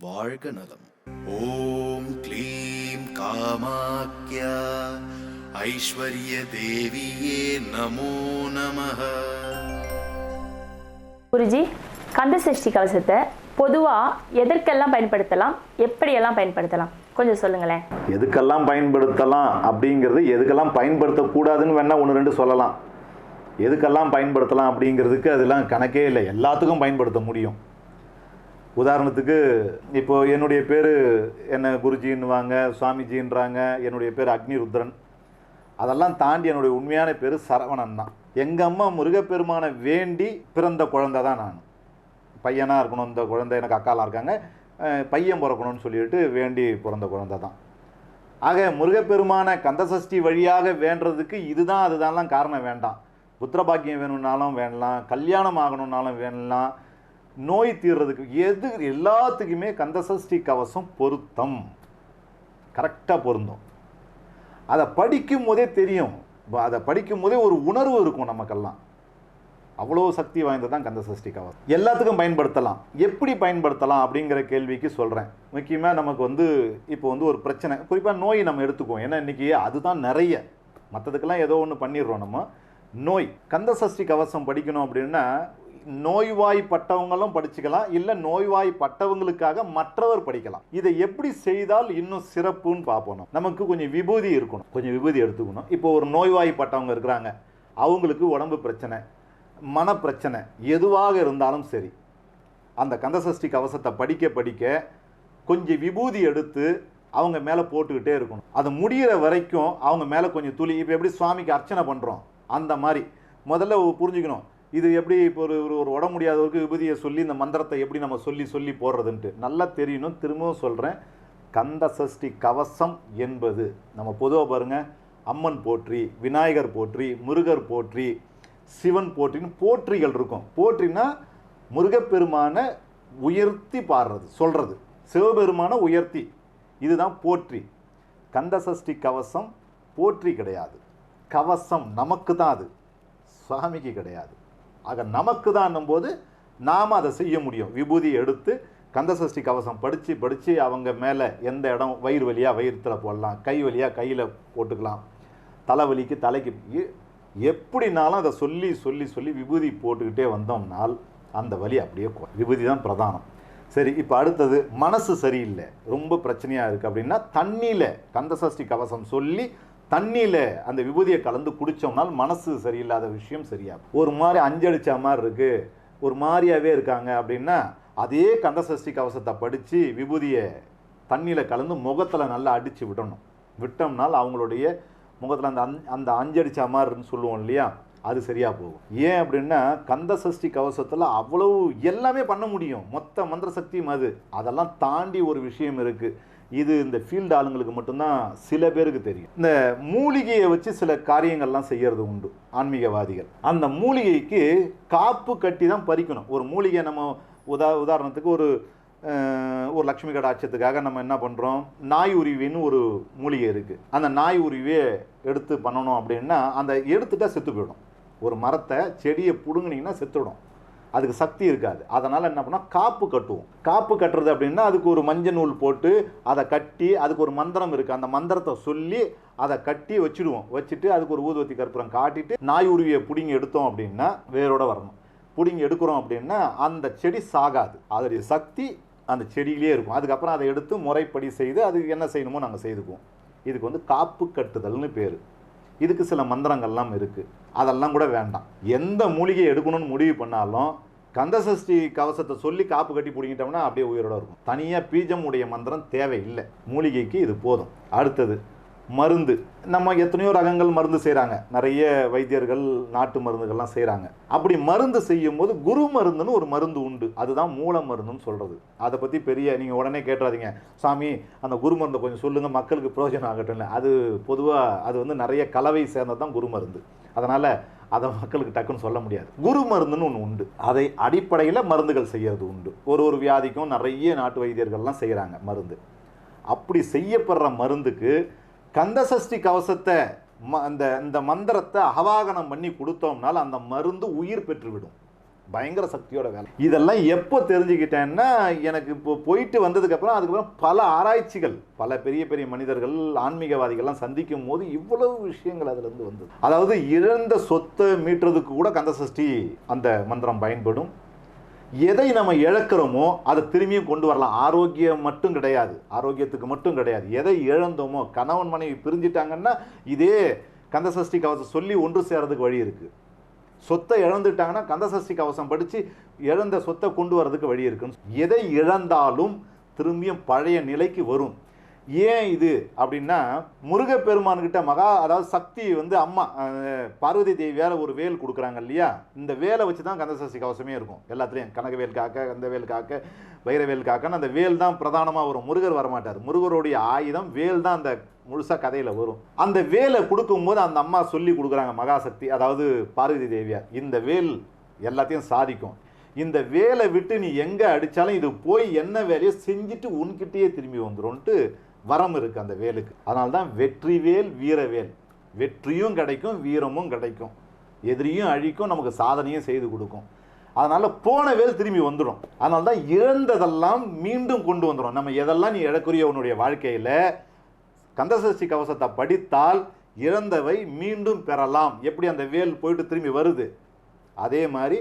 வாழ்க நலம். ஓம் க்ளீம் காமாக்யா. ஐஸ்வர்ய தேவியே நமோ நமः குருஜி கந்த சஷ்டி கவசத்தை பொதுவாக எதற்கெல்லாம் பயன்படுத்தலாம்? எப்படியெல்லாம் பயன்படுத்தலாம்? கொஞ்சம் சொல்லுங்களேன். எதுக்கெல்லாம் பயன்படுத்தலாம் அப்படிங்கிறது எதுக்கெல்லாம் பயன்படுத்தக்கூடாதுன்னு வேணால் ஒன்று ரெண்டு சொல்லலாம். எதுக்கெல்லாம் பயன்படுத்தலாம் அப்படிங்கிறதுக்கு அதெல்லாம் கணக்கே இல்லை. எல்லாத்துக்கும் பயன்படுத்த முடியும். உதாரணத்துக்கு இப்போ என்னுடைய பேர் என்ன குருஜின்னுவாங்க சுவாமிஜின்றாங்க என்னுடைய பேர் அக்னிருத்ரன். அதெல்லாம் தாண்டி என்னுடைய உண்மையான பேர் சரவணன் தான். எங்கள் அம்மா முருகப்பெருமானை வேண்டி பிறந்த குழந்தை தான் நான். பையனாக இருக்கணும் இந்த குழந்தை எனக்கு அக்காலாம் இருக்காங்க. பையன் பிறக்கணும்னு சொல்லிட்டு வேண்டி பிறந்த குழந்தை தான். ஆக முருகப்பெருமான கந்தசஷ்டி வழியாக வேண்டுறதுக்கு இதுதான் அதுதான்லாம் காரணம் வேண்டாம். புத்திரபாக்கியம் வேணும்னாலும் வேணலாம் கல்யாணம் ஆகணும்னாலும் வேணலாம் நோய் தீர்றதுக்கு எது எல்லாத்துக்குமே கந்தசஷ்டி கவசம் பொருத்தம். கரெக்டாக பொருந்தும். அதை படிக்கும் போதே தெரியும். ப- அதை படிக்கும் போதே ஒரு உணர்வு இருக்கும் நமக்கெல்லாம். அவ்வளோ சக்தி வாய்ந்தது தான் கந்த சஷ்டி கவசம். எல்லாத்துக்கும் பயன்படுத்தலாம். எப்படி பயன்படுத்தலாம் அப்படிங்கிற கேள்விக்கு சொல்கிறேன் முக்கியமாக நமக்கு வந்து இப்போ வந்து ஒரு பிரச்சனை. குறிப்பாக நோய் நம்ம எடுத்துக்குவோம். ஏன்னா இன்றைக்கி அதுதான் நிறைய. மற்றதுக்கெல்லாம் ஏதோ ஒன்று பண்ணிடுறோம் நம்ம. நோய். கந்த சஷ்டி கவசம் படிக்கணும் அப்படின்னா நோய்வாய்ப்பட்டவங்களும் படிச்சுக்கலாம் இல்லை நோய்வாய்ப்பட்டவங்களுக்காக மற்றவர் படிக்கலாம். இதை எப்படி செய்தால் இன்னும் சிறப்புன்னு பார்ப்போம். நமக்கு கொஞ்சம் விபூதி இருக்கணும். கொஞ்சம் விபூதி எடுத்துக்கணும். இப்போ ஒரு நோய்வாய்ப்பட்டவங்க இருக்கிறாங்க. அவங்களுக்கு உடம்பு பிரச்சனை மனப்பிரச்சனை எதுவாக இருந்தாலும் சரி அந்த கந்தசஷ்டி கவசத்தை படிக்க படிக்க கொஞ்சம் விபூதி எடுத்து அவங்க மேலே போட்டுக்கிட்டே இருக்கணும். அது முடிகிற வரைக்கும் அவங்க மேலே கொஞ்சம் துளி. இப்போ எப்படி சுவாமிக்கு அர்ச்சனை பண்ணுறோம் அந்த மாதிரி. முதல்ல புரிஞ்சுக்கணும். இது எப்படி இப்போ ஒரு ஒரு ஒரு உடம்பு முடியாதவருக்கு விபூதியை சொல்லி இந்த மந்திரத்தை எப்படி நம்ம சொல்லி சொல்லி போடுறதுன்ட்டு. நல்லா தெரியணும். திரும்பவும் சொல்கிறேன் கந்த சஷ்டி கவசம் என்பது. நம்ம பொதுவாக பாருங்கள் அம்மன் போற்றி விநாயகர் போற்றி முருகர் போற்றி சிவன் போற்றின்னு போற்றிகள் இருக்கும். போற்றினா முருகப்பெருமான உயர்த்தி பாடுறது சொல்கிறது சிவபெருமான உயர்த்தி. இதுதான் போற்றி. கந்த சஷ்டி கவசம் போற்றி கிடையாது. கவசம் நமக்கு தான் அது. சுவாமிக்கு கிடையாது. ஆக நமக்கு தான் போது நாம் அதை செய்ய முடியும். விபூதி எடுத்து கந்தசஷ்டி கவசம் படித்து படித்து அவங்க மேலே எந்த இடம் வயிறு வலியாக வயிற்றுல போடலாம் கை வலியாக கையில் போட்டுக்கலாம் தலைவலிக்கு தலைக்கு எப்படினாலும் அதை சொல்லி சொல்லி சொல்லி விபூதி போட்டுக்கிட்டே வந்தோம்னால் அந்த வலி அப்படியே விபூதி தான் பிரதானம். சரி இப்போ அடுத்தது மனசு சரியில்லை. ரொம்ப பிரச்சனையாக இருக்குது அப்படின்னா தண்ணியில் கந்தசஷ்டி கவசம் சொல்லி தண்ணியில் அந்த விபூதியை கலந்து குடித்தோம்னால் மனசு சரியில்லாத விஷயம் சரியாகும். ஒரு மாதிரி அஞ்சடிச்ச மாதிரி இருக்குது ஒரு மாதிரியாவே இருக்காங்க அப்படின்னா அதே கந்தசஷ்டி கவசத்தை படித்து விபூதியை தண்ணியில் கலந்து முகத்தில் நல்லா அடித்து விடணும். விட்டோம்னால் அவங்களுடைய முகத்தில் அந்த அந் அந்த அஞ்சடிச்ச மாதிரின்னு சொல்லுவோம் இல்லையா? அது சரியாக போகும். ஏன் அப்படின்னா கந்த சஷ்டி கவசத்தில் அவ்வளவு எல்லாமே பண்ண முடியும். மொத்த மந்திர சக்தியும் அது. அதெல்லாம் தாண்டி ஒரு விஷயம் இருக்குது இது இந்த ஃபீல்டு ஆளுங்களுக்கு மட்டும்தான் சில பேருக்கு தெரியும். இந்த மூலிகையை வச்சு சில காரியங்கள்லாம் செய்யறது உண்டு ஆன்மீகவாதிகள். அந்த மூலிகைக்கு காப்பு கட்டி தான் பறிக்கணும். ஒரு மூலிகை நம்ம உதா உதாரணத்துக்கு ஒரு ஒரு லக்ஷ்மி கடாட்சத்துக்காக நம்ம என்ன பண்ணுறோம் நாய் உருவின்னு ஒரு மூலிகை இருக்குது அந்த நாய் உருவியை எடுத்து பண்ணணும் அப்படின்னா அந்த எடுத்துட்டால் செத்து போயிடும். ஒரு மரத்தை செடியை பிடுங்குனிங்கன்னா செத்துடும். அதுக்கு சக்தி இருக்காது. அதனால் என்ன பண்ணோம் காப்பு கட்டுவோம். காப்பு கட்டுறது அப்படின்னா அதுக்கு ஒரு மஞ்சள் நூல் போட்டு அதை கட்டி அதுக்கு ஒரு மந்திரம் இருக்குது அந்த மந்திரத்தை சொல்லி அதை கட்டி வச்சுடுவோம். வச்சுட்டு அதுக்கு ஒரு ஊதுவத்தி கற்பூரம் காட்டிட்டு நாய் உருவியை பிடிங்கி எடுத்தோம் அப்படின்னா வேரோட வரணும். பிடுங்கி எடுக்கிறோம் அப்படின்னா அந்த செடி சாகாது. அதோடைய சக்தி அந்த செடியிலே இருக்கும். அதுக்கப்புறம் அதை எடுத்து முறைப்படி செய்து அதுக்கு என்ன செய்யணுமோ நாங்கள் செய்துக்குவோம். இதுக்கு வந்து காப்பு கட்டுதல்னு பேர். இதுக்கு சில மந்திரங்கள்லாம் இருக்குது அதெல்லாம் கூட வேண்டாம். எந்த மூலிகை எடுக்கணும்னு முடிவு பண்ணாலும் கந்தசஷ்டி கவசத்தை சொல்லி காப்பு கட்டி பிடிங்கிட்டோம்னா அப்படியே உயிரோட இருக்கும். தனியாக பீஜம் உடைய மந்திரம் தேவையில்லை. மூலிகைக்கு இது போதும். அடுத்தது மருந்து. நம்ம எத்தனையோ ரகங்கள் மருந்து செய்கிறாங்க நிறைய வைத்தியர்கள் நாட்டு மருந்துகள்லாம் செய்கிறாங்க அப்படி மருந்து செய்யும் போது குரு மருந்துன்னு ஒரு மருந்து உண்டு. அதுதான் மூல மருந்துன்னு சொல்கிறது அதை பற்றி பெரிய நீங்கள் உடனே கேட்டுறாதீங்க. சாமி அந்த குரு மருந்தை கொஞ்சம் சொல்லுங்கள் மக்களுக்கு பிரயோஜனம் ஆகட்டும்ல அது பொதுவாக அது வந்து நிறைய கலவை சேர்ந்தது தான் குரு மருந்து. அதனால் அதை மக்களுக்கு டக்குன்னு சொல்ல முடியாது. குரு மருந்துன்னு ஒன்று உண்டு. அதை அடிப்படையில் மருந்துகள் செய்கிறது உண்டு. ஒரு ஒரு வியாதிக்கும் நிறைய நாட்டு வைத்தியர்கள்லாம் செய்கிறாங்க மருந்து. அப்படி செய்யப்படுற மருந்துக்கு கந்தசஷ்டி கவசத்தை ம அந்த இந்த மந்திரத்தை அவாகனம் பண்ணி கொடுத்தோம்னால அந்த மருந்து உயிர் பெற்றுவிடும். பயங்கர சக்தியோட வேலை. இதெல்லாம் எப்போ தெரிஞ்சுக்கிட்டேன்னா எனக்கு இப்போ போயிட்டு வந்ததுக்கப்புறம் அதுக்கப்புறம் பல ஆராய்ச்சிகள் பல பெரிய பெரிய மனிதர்கள் ஆன்மீகவாதிகள்லாம் சந்திக்கும் போது இவ்வளவு விஷயங்கள் அதுலேருந்து வந்தது. அதாவது இழந்த சொத்தை மீட்டுறதுக்கு கூட கந்த சஷ்டி அந்த மந்திரம் பயன்படும். எதை நம்ம இழக்கிறோமோ அதை திரும்பியும் கொண்டு வரலாம். ஆரோக்கியம் மட்டும் கிடையாது. ஆரோக்கியத்துக்கு மட்டும் கிடையாது. எதை இழந்தோமோ கணவன் மனைவி பிரிஞ்சிட்டாங்கன்னா இதே கந்தசஷ்டி கவசம் சொல்லி ஒன்று சேர்றதுக்கு வழி இருக்குது சொத்தை இழந்துட்டாங்கன்னா கந்தசஷ்டி கவசம் படித்து இழந்த சொத்தை கொண்டு வரதுக்கு வழி இருக்குன்னு எதை இழந்தாலும் திரும்பியும் பழைய நிலைக்கு வரும். ஏன் இது? அப்படின்னா முருகப்பெருமான்கிட்ட மகா அதாவது சக்தி வந்து அம்மா பார்வதி தேவியால் ஒரு வேல் கொடுக்குறாங்க இல்லையா? இந்த வேலை வச்சு தான் கந்தசஷ்டி கவசமே இருக்கும். எல்லாத்துலேயும் கனகவேல் காக்க கந்தவேல் காக்க வைரவேல் காக்கன்னு அந்த வேல் தான் பிரதானமாக வரும். முருகர் வரமாட்டார். முருகருடைய ஆயுதம் வேல் தான் அந்த முழுசாக கதையில் வரும். அந்த வேலை கொடுக்கும்போது அந்த அம்மா சொல்லி கொடுக்குறாங்க மகாசக்தி அதாவது பார்வதி தேவியார் இந்த வேல் எல்லாத்தையும் சாதிக்கும். இந்த வேலை விட்டு நீ எங்கே அடித்தாலும் இது போய் என்ன வேலையோ செஞ்சுட்டு உன்கிட்டயே திரும்பி வந்துடும்ன்ட்டு வரம் இருக்குது அந்த வேலுக்கு. அதனால தான் வெற்றிவேல் வீரவேல். வெற்றியும் கிடைக்கும் வீரமும் கிடைக்கும். எதிரியும் அழிக்கும் நமக்கு சாதனையும் செய்து கொடுக்கும். அதனால் போன வேல் திரும்பி வந்துடும் அதனால தான் இழந்ததெல்லாம் மீண்டும் கொண்டு வந்துடும் நம்ம எதெல்லாம் நீ இழக்குரிய உன்னுடைய வாழ்க்கையில் கந்தசஷ்டி கவசத்தை படித்தால் இழந்தவை மீண்டும் பெறலாம். எப்படி அந்த வேல் போயிட்டு திரும்பி வருது? அதே மாதிரி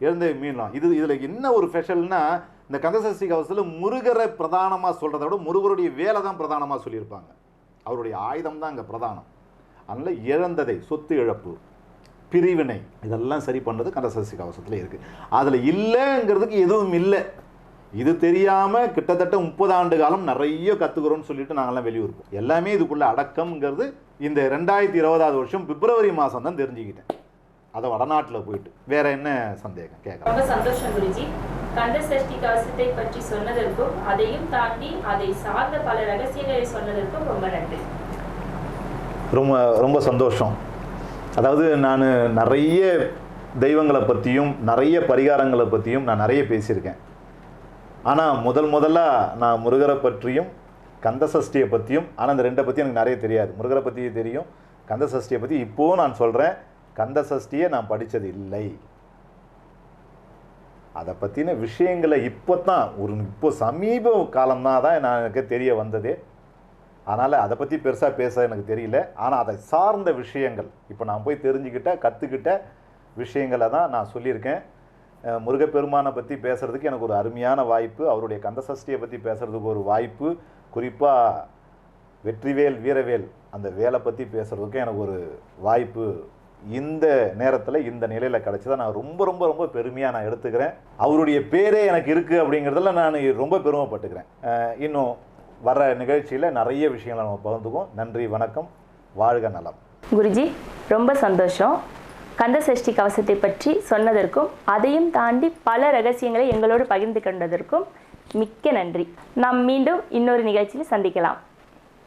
இழந்தவை மீளலாம் இது இதில் என்ன ஒரு ஸ்பெஷல்னால் இந்த கந்தசஷ்டி கவசத்தில் முருகரை பிரதானமாக சொல்கிறத விட முருகருடைய வேலை தான் பிரதானமாக சொல்லியிருப்பாங்க. அவருடைய ஆயுதம் தான் அங்கே பிரதானம். அதனால் இழந்ததை சொத்து இழப்பு பிரிவினை இதெல்லாம் சரி பண்ணுறது கந்தசஷ்டி கவசத்தில் இருக்குது அதில் இல்லைங்கிறதுக்கு எதுவும் இல்லை. இது தெரியாமல் கிட்டத்தட்ட முப்பது ஆண்டு காலம் நிறைய கற்றுக்குறோம்னு சொல்லிட்டு நாங்கள்லாம் வெளியூர் எல்லாமே இதுக்குள்ளே அடக்கம்ங்கிறது இந்த ரெண்டாயிரத்தி இருபதாவது வருஷம் பிப்ரவரி மாதம் தான் தெரிஞ்சுக்கிட்டேன். அதை வடநாட்டில் போயிட்டு. வேற என்ன சந்தேகம்? கேட்குறேன் ரொம்ப சந்தோஷம் குருஜி. கந்த சஷ்டி கவசத்தை பற்றி சொன்னதற்கும் அதையும் தாண்டி அதை சார்ந்த பல ரகசியங்களை சொன்னதற்கும் ரொம்ப நன்றி. ரொம்ப ரொம்ப சந்தோஷம். அதாவது நான் நிறைய தெய்வங்களை பற்றியும் நிறைய பரிகாரங்களை பற்றியும் நான் நிறைய பேசியிருக்கேன். ஆனால் முதல் முதலாக நான் முருகரை பற்றியும் கந்த சஷ்டியை பற்றியும் ஆனால் இந்த ரெண்டை பற்றி எனக்கு நிறைய தெரியாது. முருகரை பற்றி தெரியும் கந்த சஷ்டியை பற்றி இப்போவும் நான் சொல்கிறேன் கந்த சஷ்டியை நான் படித்தது இல்லை அதை பற்றின விஷயங்களை இப்போ தான் ஒரு இப்போ சமீப காலம்தான் தான் நான் எனக்கு தெரிய வந்தது. அதனால் அதை பற்றி பெருசாக பேச எனக்கு தெரியல. ஆனால் அதை சார்ந்த விஷயங்கள் இப்போ நான் போய் தெரிஞ்சுக்கிட்ட கற்றுக்கிட்ட விஷயங்களை தான் நான் சொல்லியிருக்கேன். முருகப்பெருமானை பற்றி பேசுகிறதுக்கு எனக்கு ஒரு அருமையான வாய்ப்பு அவருடைய கந்தசஷ்டியை பற்றி பேசுகிறதுக்கு ஒரு வாய்ப்பு குறிப்பாக வெற்றிவேல் வீரவேல் அந்த வேலை பற்றி பேசுகிறதுக்கு எனக்கு ஒரு வாய்ப்பு இந்த நேரத்தில் இந்த நிலையில் கிடச்சதை நான் ரொம்ப ரொம்ப ரொம்ப பெருமையாக நான் எடுத்துக்கிறேன். அவருடைய பேரே எனக்கு இருக்குது அப்படிங்கிறதுல நான் ரொம்ப பெருமைப்பட்டுக்கிறேன். இன்னும் வர நிகழ்ச்சியில் நிறைய விஷயங்களை நம்ம பகிர்ந்துக்குவோம். நன்றி வணக்கம் வாழ்க நலம். குருஜி ரொம்ப சந்தோஷம். கந்த சஷ்டி கவசத்தை பற்றி சொன்னதற்கும் அதையும் தாண்டி பல ரகசியங்களை எங்களோடு பகிர்ந்து கொண்டதற்கும் மிக்க நன்றி. நாம் மீண்டும் இன்னொரு நிகழ்ச்சியில் சந்திக்கலாம்.